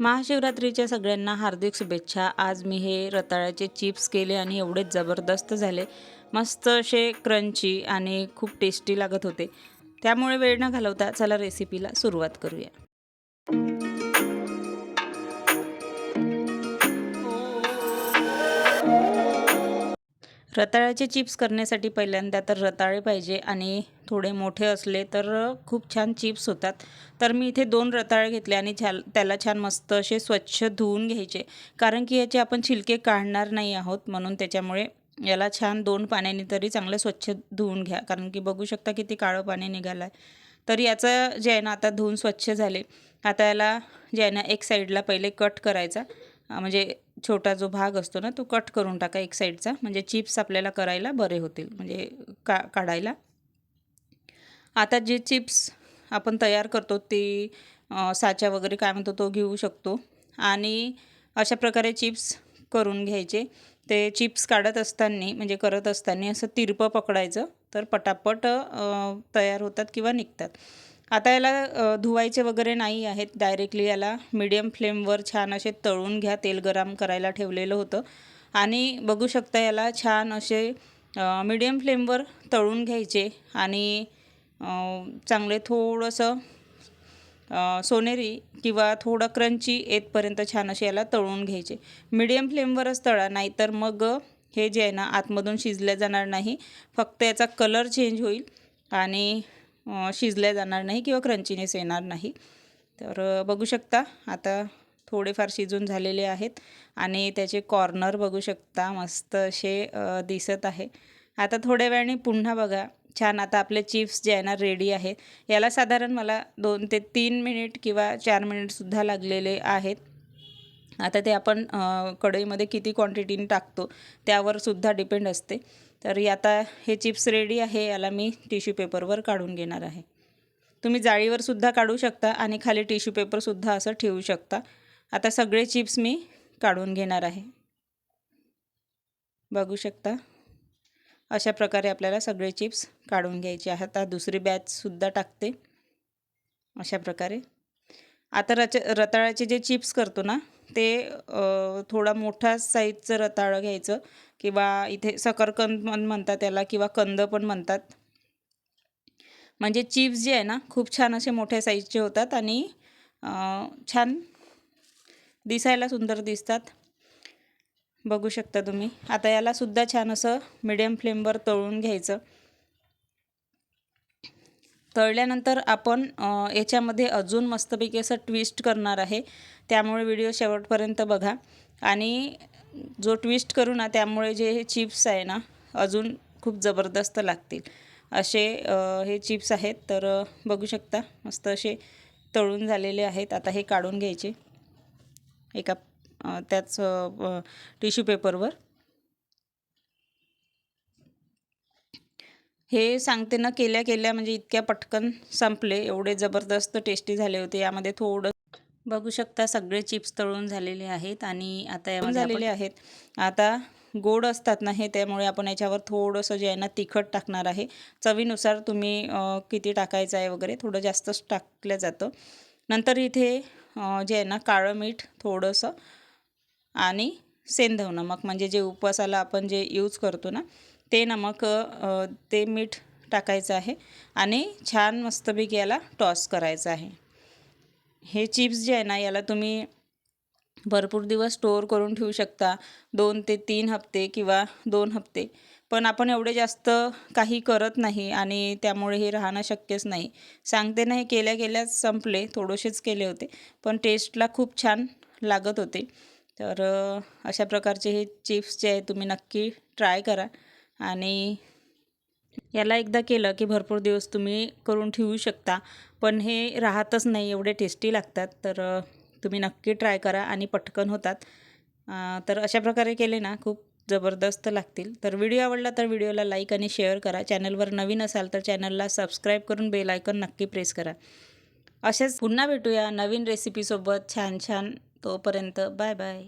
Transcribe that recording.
महाशिवरात्रीच्या सगळ्यांना हार्दिक शुभेच्छा. आज मी हे रताळ्याचे चिप्स केले आणि एवढे जबरदस्त झाले. मस्त असे क्रंची आणि खूप टेस्टी लागत होते. त्यामुळे वेळ न घालवता चला रेसिपीला सुरुवात करूया. रताळ्याचे चिप्स करण्यासाठी पहिल्यांदा तर रताळे पाहिजे आणि थोडे मोठे असले तर खूप छान चिप्स होतात. तर मी इथे दोन रताळे घेतले आणि छान त्याला छान मस्त असे स्वच्छ धुवून घ्यायचे. कारण की याचे आपण छिलके काढणार नाही आहोत म्हणून त्याच्यामुळे याला छान दोन पाण्याने तरी चांगलं स्वच्छ धुवून घ्या. कारण की बघू शकता किती काळं पाणी निघालं आहे तर याचं जे आहे ना आता धुवून स्वच्छ झाले. आता याला जे आहे ना एक साईडला पहिले कट करायचा. म्हणजे छोटा जो भाग असतो ना तो कट करून टाका एक साईडचा. म्हणजे चिप्स आपल्याला करायला बरे होतील. म्हणजे का काढायला. आता जे चिप्स आपण तयार करतो ते साचा वगैरे काय म्हणतो तो घेऊ शकतो. आणि अशा प्रकारे चिप्स करून घ्यायचे. ते चिप्स काढत असताना म्हणजे करत असताना असं तिरपं पकडायचं. तर पटापट तयार होतात किंवा निघतात. आता याला धुवायचे वगैरे नाही आहेत. डायरेक्टली याला मीडियम फ्लेमवर छान असे तळून घ्या तेल गरम करायला ठेवलेलं होतं. आणि बघू शकता याला छान असे मीडियम फ्लेमवर तळून घ्यायचे. आणि चांगले थोडंसं सोनेरी किंवा थोडं क्रंची येतपर्यंत छान असे याला तळून घ्यायचे. मीडियम फ्लेमवरच तळा नाहीतर मग हे जे आहे ना आतमधून शिजल्या जाणार नाही. फक्त याचा कलर चेंज होईल. आणि शिजल्या जाणार नाही किंवा क्रंचीनेस येणार नाही. तर बघू शकता आता थोडेफार शिजून झालेले आहेत आणि त्याचे कॉर्नर बघू शकता मस्त असे दिसत आहे. आता थोड्या वेळाने पुन्हा बघा. छान आता आपले चिप्स जे आहे ना रेडी आहे याला साधारण मला दोन ते तीन मिनिट किंवा चार मिनिटसुद्धा लागलेले आहेत. आता ते आपण कढईमध्ये किती क्वांटिटीने टाकतो त्यावर सुद्धा डिपेंड असते. तर आता हे चिप्स रेडी आहे याला मी टिश्यू पेपरवर काढून घेणार आहे. तुम्ही जाळीवर सुद्धा काढू शकता आणि खाली टिश्यू पेपरसुद्धा असं ठेवू शकता. आता सगळे चिप्स मी काढून घेणार आहे. बघू शकता? अशा प्रकारे आपल्याला सगळे चिप्स काढून घ्यायचे आहेत. आता दुसरी बॅचसुद्धा टाकते. अशा प्रकारे. आता रच रताळ्याचे जे चिप्स करतो ना ते थोडा मोठा साईजचं रताळं घ्यायचं किंवा इथे सकरकंद पण म्हणतात त्याला किंवा कंद पण म्हणतात. म्हणजे चिप्स जे आहे ना खूप छान असे मोठ्या साईजचे होतात आणि छान दिसायला सुंदर दिसतात. बघू शकता तुम्ही. आता यालासुद्धा छान असं मिडियम फ्लेमवर तळून घ्यायचं. तळल्यानंतर आपण याच्यामध्ये अजून मस्तपैकी असं ट्विस्ट करणार आहे. त्यामुळे व्हिडिओ शेवटपर्यंत बघा. आणि जो ट्विस्ट करू ना त्यामुळे जे हे चिप्स आहे ना अजून खूप जबरदस्त लागतील. असे हे चिप्स आहेत. तर बघू शकता मस्त असे तळून झालेले आहेत. आता हे काढून घ्यायचे. एका त्याच टिश्यू पेपरवर हे सांगते ना केल्या केल्या म्हणजे इतक्या पटकन संपले. एवढे जबरदस्त टेस्टी झाले होते. यामध्ये थोडं बघू शकता सगळे चिप्स तळून झालेले आहेत आणि आता यामध्ये झालेले आहेत. आता गोड असतात ना हे त्यामुळे आपण याच्यावर थोडंसं जे आहे ना तिखट टाकणार आहे. चवीनुसार तुम्ही किती टाकायचं आहे वगैरे थोडं जास्तच टाकलं जातं. नंतर इथे जे आहे ना काळं मीठ थोडंसं आणि सेंधव नमक म्हणजे जे उपवासाला आपण जे यूज करतो ना ते नमक ते मीठ टाकायचं आहे आणि छान मस्तपैकी याला टॉस करायचं आहे. हे चिप्स जे आहे ना याला तुम्ही भरपूर दिवस स्टोअर करून ठेवू शकता दोन ते तीन हप्ते किंवा दोन हप्ते. पण आपण एवढे जास्त काही करत नाही आणि त्यामुळे हे राहणं शक्यच नाही. सांगते नाही केल्या केल्याच संपले थोडेसेच केले होते पण टेस्टला खूप छान लागत होते. तर अशा प्रकारचे हे चिप्स जे आहे तुम्ही नक्की ट्राय करा. आणि याला एकदा केलं की भरपूर दिवस तुम्ही करून ठेवू शकता. पण हे राहतच नाही एवढे टेस्टी लागतात. तर तुम्ही नक्की ट्राय करा आणि पटकन होतात. तर अशा प्रकारे केले ना खूप जबरदस्त लागतील. तर व्हिडिओ आवडला तर व्हिडिओला लाईक आणि शेअर करा. चॅनलवर नवीन असाल तर चॅनलला सबस्क्राईब करून बेल आयकॉन नक्की प्रेस करा. असेच पुन्हा भेटूया नवीन रेसिपीसोबत छान छान. तोपर्यंत बाय बाय